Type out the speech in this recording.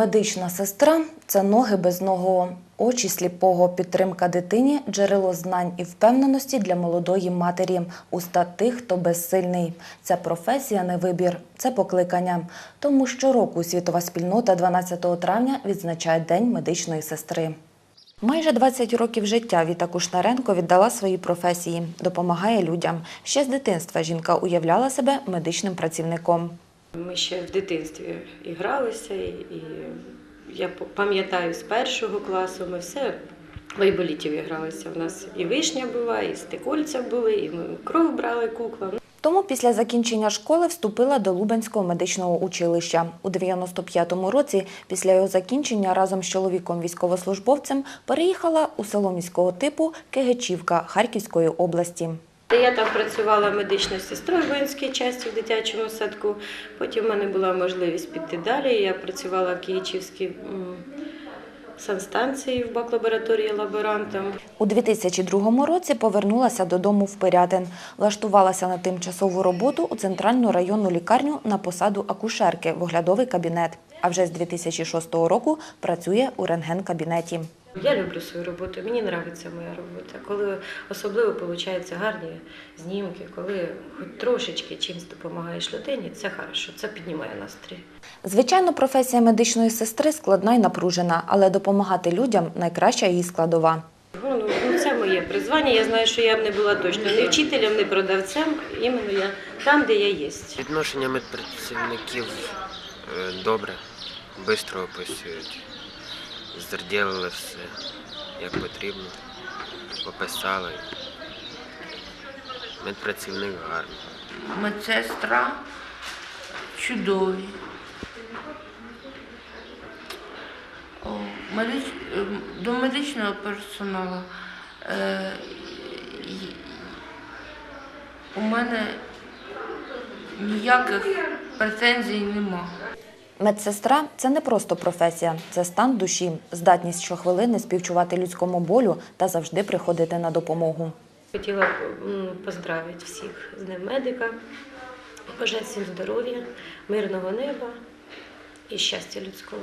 Медична сестра це ноги безногого, очі сліпого, підтримка дитині, джерело знань і впевненості для молодої матері, уста тих, хто безсильний. Це професія, не вибір, це покликання. Тому щороку світова спільнота 12 травня відзначає День медичної сестри. Майже 20 років життя Віта Кушнаренко віддала своїй професії, допомагає людям. Ще з дитинства жінка уявляла себе медичним працівником. Ми ще в дитинстві і гралися, і, я пам'ятаю з першого класу ми все в айболітів гралися. У нас і вишня була, і стекольця були, і ми кров брали кукла. Тому після закінчення школи вступила до Лубенського медичного училища. У 95-му році, після його закінчення, разом з чоловіком військовослужбовцем переїхала у село міського типу Кегечівка Харківської області. Я там працювала медичною сестрою в воїнській часті в дитячому садку. Потім в мене була можливість піти далі. Я працювала в Київчівській санстанції в бак-лабораторії лаборантом. У 2002 році повернулася додому в Пирятин. Влаштувалася на тимчасову роботу у центральну районну лікарню на посаду акушерки в оглядовий кабінет. А вже з 2006 року працює у рентген-кабінеті. Я люблю свою роботу, мені подобається моя робота. Коли особливо виходять гарні знімки, коли хоч трошечки чимось допомагаєш людині, це хорошо, це піднімає настрій. Звичайно, професія медичної сестри складна і напружена, але допомагати людям найкраща її складова. Ну, ну, ну, це моє призвання. Я знаю, що я б не була точно не вчителем, не продавцем. Іменно я там, де я є. Відношення медпрацівників е, добре, швидко описують. Зробили все як потрібно, описали. Медпрацівник гарний. медсестра чудові. Ем, До медичного персоналу е... у мене ніяких претензій нема. Медсестра це не просто професія, це стан душі, здатність щохвилини співчувати людському болю та завжди приходити на допомогу. Хотіла б поздравити всіх з Днем медика, бажати всім здоров'я, мирного неба і щастя людського.